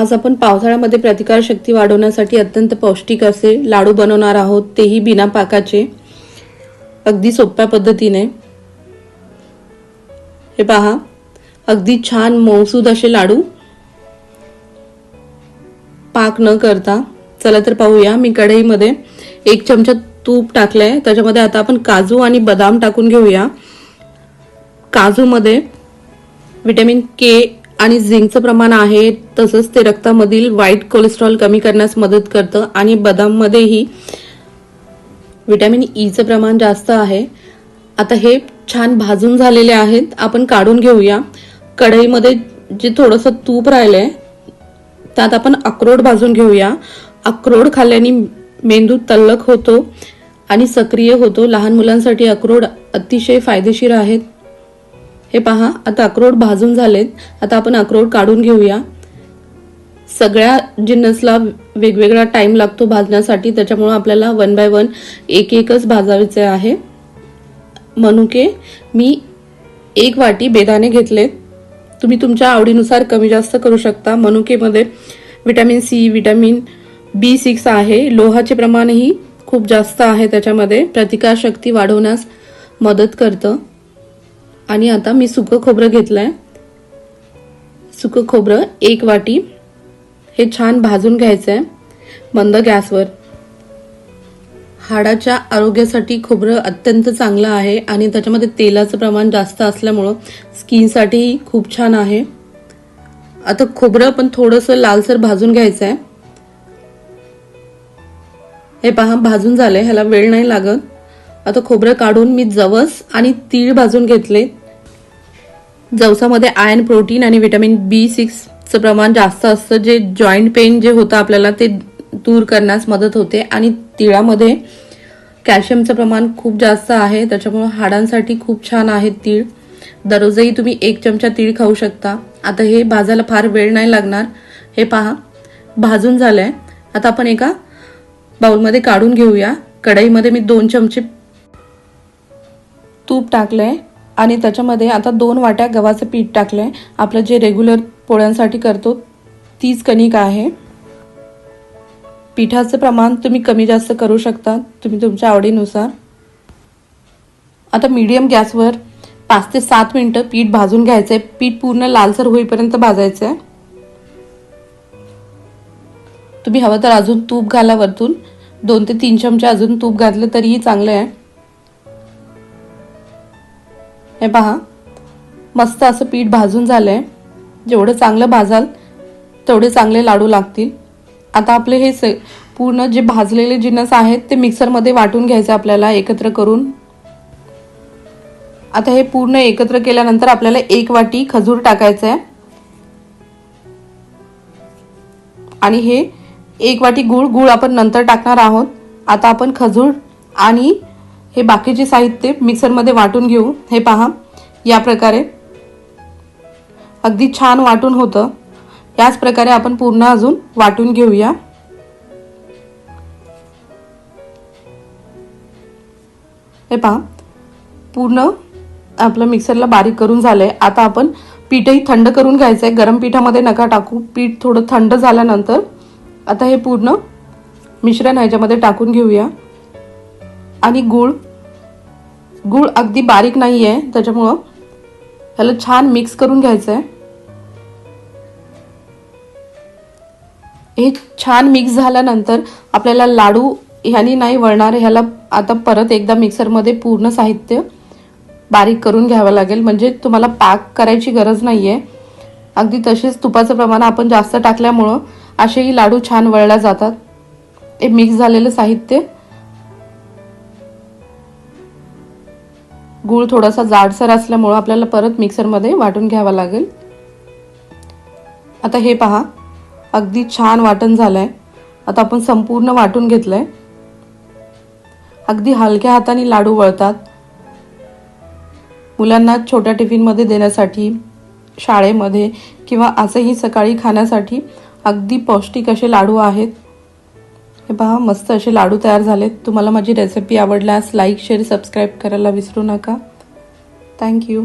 आज आपण पावसाळ्यामध्ये प्रतिकारशक्ती वाढवण्यासाठी अत्यंत पौष्टिक असे लाडू बनवणार आहोत. तेही बिना पाकाचे. अगदी सोप्या पद्धतीने. हे पहा. अगदी छान मौसूद असे लाडू. पाक न करता. चला तर पाहूया. मी कढईमध्ये एक चमचा तूप टाकलंय. त्याच्यामध्ये आता आपण काजू आणि बदाम टाकून घेऊया. काजूमध्ये विटॅमिन के आणि झिंकचं प्रमाण आहे तसंच ते रक्तामधील वाईट कोलेस्ट्रॉल कमी करण्यास मदत करतं. आणि बदाममध्येही विटॅमिन ईचं e प्रमाण जास्त आहे. आता हे छान भाजून झालेले आहेत. आपण काढून घेऊया. कढईमध्ये जे थोडंसं तूप राहिलं आहे त्यात आपण अक्रोड भाजून घेऊया. अक्रोड खाल्ल्याने मेंदू तल्लक होतो आणि सक्रिय होतो. लहान मुलांसाठी अक्रोड अतिशय फायदेशीर आहेत. हे पहा आता अक्रोड भाजून झालेत. आता आपण अक्रोड काढून घेऊया. सगळ्या जिन्नसला वेगवेगळा टाइम लागतो भाजण्यासाठी त्याच्यामुळं आपल्याला वन बाय वन एक एकच भाजायचे आहे. मनुके मी एक वाटी बेदाणे घेतलेत. तुम्ही तुमच्या आवडीनुसार कमी जास्त करू शकता. मनुकेमध्ये vitamin C vitamin B six आहे. लोहाचे प्रमाणही खूप जास्त आहे त्याच्यामध्ये. प्रतिकारशक्ती वाढवण्यास मदत करतं. आणि आता मी सुकं खोबरं घेतलंय. सुकं खोबरं एक वाटी. हे छान भाजून घ्यायचंय. मंद गॅसवर. हाडाच्या आरोग्यासाठी खोबरं अत्यंत चांगलं आहे आणि त्याच्यामध्ये तेलाचं प्रमाण जास्त असल्यामुळं स्किनसाठीही खूप छान आहे. आता खोबरं पण थोडंसं लालसर भाजून घ्यायचं आहे हे पहा भाजून झालंय. ह्याला वेळ नाही लागत. आता खोबरं काढून मी जवस आणि तीळ भाजून घेतले. जवसामध्ये आयर्न प्रोटीन आणि विटॅमिन बी सिक्सचं प्रमाण जास्त असतं. जे जॉईंट पेन जे होतं आपल्याला ते दूर करण्यास मदत होते. आणि तिळामध्ये कॅल्शियमचं प्रमाण खूप जास्त आहे. त्याच्यामुळे हाडांसाठी खूप छान आहे तीळ. दररोजही तुम्ही एक चमचा तीळ खाऊ शकता. आता हे भाजायला फार वेळ नाही लागणार. हे पहा भाजून झालंय. आता आपण एका बाउलमध्ये काढून घेऊया. कढईमध्ये मी दोन चमचे तूप टाकलं आहे आणि त्याच्यामध्ये आता दोन वाट्या गव्हाचं पीठ टाकलं आहे आपलं जे रेग्युलर पोळ्यांसाठी करतो तीच कणिक आहे. पिठाचं प्रमाण तुम्ही कमी जास्त करू शकता तुम्ही तुमच्या आवडीनुसार. आता मीडियम गॅसवर पाच ते सात मिनटं पीठ भाजून घ्यायचं आहे पीठ पूर्ण लालसर होईपर्यंत भाजायचं आहे तुम्ही हवं तर अजून तूप घाला वरतून. दोन ते तीन चमचे अजून तूप घातलं तरीही चांगलं आहे. हे पहा. मस्त असं पीठ भाजून झालं आहे जेवढं चांगलं भाजाल तेवढे चांगले लाडू लागतील. आता आपले हे स पूर्ण जे भाजलेले जिन्नस आहेत ते मिक्सरमध्ये वाटून घ्यायचे आपल्याला एकत्र करून. आता हे पूर्ण एकत्र केल्यानंतर आपल्याला एक वाटी खजूर टाकायचं आहे आणि हे एक वाटी गूळ गूळ आपण नंतर टाकणार आहोत. आता आपण खजूर आणि हे बाकीचे साहित्य मिक्सरमध्ये वाटून घेऊ. हे पहा. या प्रकारे. अगदी छान वाटून होतं. याच प्रकारे आपण पूर्ण अजून वाटून घेऊया. हे पहा. पूर्ण आपलं मिक्सरला बारीक करून झालंय. आता आपण पीठही थंड करून घ्यायचं आहे गरम पिठामध्ये नका टाकू. पीठ थोडं थंड झाल्यानंतर आता हे पूर्ण मिश्रण ह्याच्यामध्ये टाकून घेऊया. आणि गूळ. गूळ अगदी बारीक नाही आहे त्याच्यामुळं ह्याला छान मिक्स करून घ्यायचं आहे हे छान मिक्स झाल्यानंतर आपल्याला लाडू ह्यानी नाही वळणार ह्याला आता परत एकदा मिक्सरमध्ये पूर्ण साहित्य बारीक करून घ्यावं लागेल. म्हणजे तुम्हाला पॅक करायची गरज नाही आहे अगदी तसेच तुपाचं प्रमाण आपण जास्त टाकल्यामुळं असेही लाडू छान वळल्या जातात. हे मिक्स झालेलं साहित्य गूळ थोडासा जाडसर असल्यामुळं आपल्याला परत मिक्सरमध्ये वाटून घ्यावा लागेल. आता हे पहा अगदी छान वाटण झालं आहे आता आपण संपूर्ण वाटून घेतलं आहे अगदी हलक्या हाताने लाडू वळतात. मुलांना छोट्या टिफिनमध्ये देण्यासाठी शाळेमध्ये किंवा असंही सकाळी खाण्यासाठी अगदी पौष्टिक असे लाडू आहेत. हे पहा मस्त असे लाडू तयार झालेत. तुम्हाला माझी रेसिपी आवडल्यास लाईक शेअर सबस्क्राईब करायला विसरू नका. थँक्यू